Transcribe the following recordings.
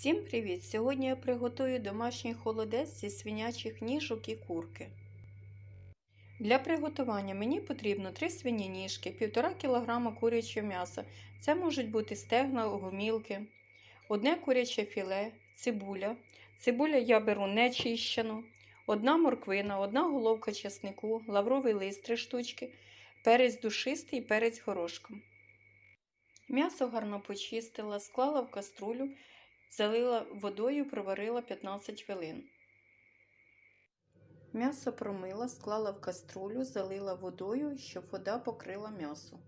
Всім привіт! Сьогодні я приготую домашній холодець зі свинячих ніжок і курки. Для приготування мені потрібно 3 свині ніжки, 1,5 кг курячого м'яса. Це можуть бути стегна, гомілки, одне куряче філе, цибуля. Цибуля я беру не чищену, одна морквина, одна головка чеснику, лавровий лист 3 штучки, перець душистий і перець горошком. М'ясо гарно почистила, склала в каструлю. Залила водою, проварила 15 хвилин. М'ясо промила, склала в каструлю, залила водою, щоб вода покрила м'ясо.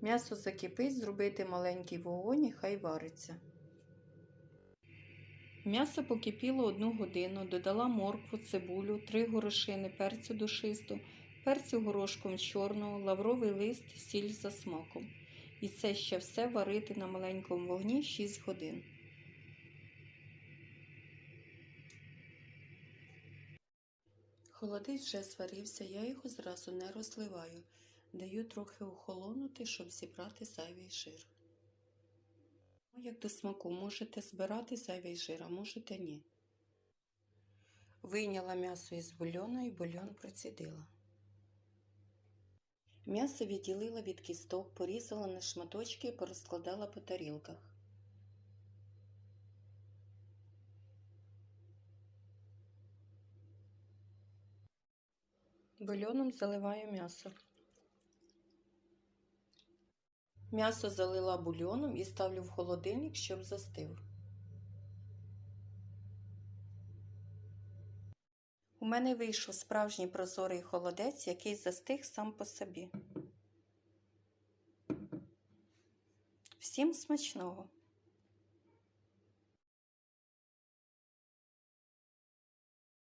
М'ясо закипить, зробити маленький вогонь і хай вариться. М'ясо покипіло одну годину, додала моркву, цибулю, три горошини перцю душисту, перцю горошком чорного, лавровий лист, сіль за смаком. І це ще все варити на маленькому вогні 6 годин. Холодець вже сварився, я його зразу не розливаю. Даю трохи охолонути, щоб зібрати зайвий жир. Як до смаку, можете збирати зайвий жир, а можете ні. Вийняла м'ясо із бульйону і бульйон процідила. М'ясо відділила від кісток, порізала на шматочки і порозкладала по тарілках. Бульйоном заливаю м'ясо. М'ясо залила бульйоном і ставлю в холодильник, щоб застив. У мене вийшов справжній прозорий холодець, який застиг сам по собі. Всім смачного!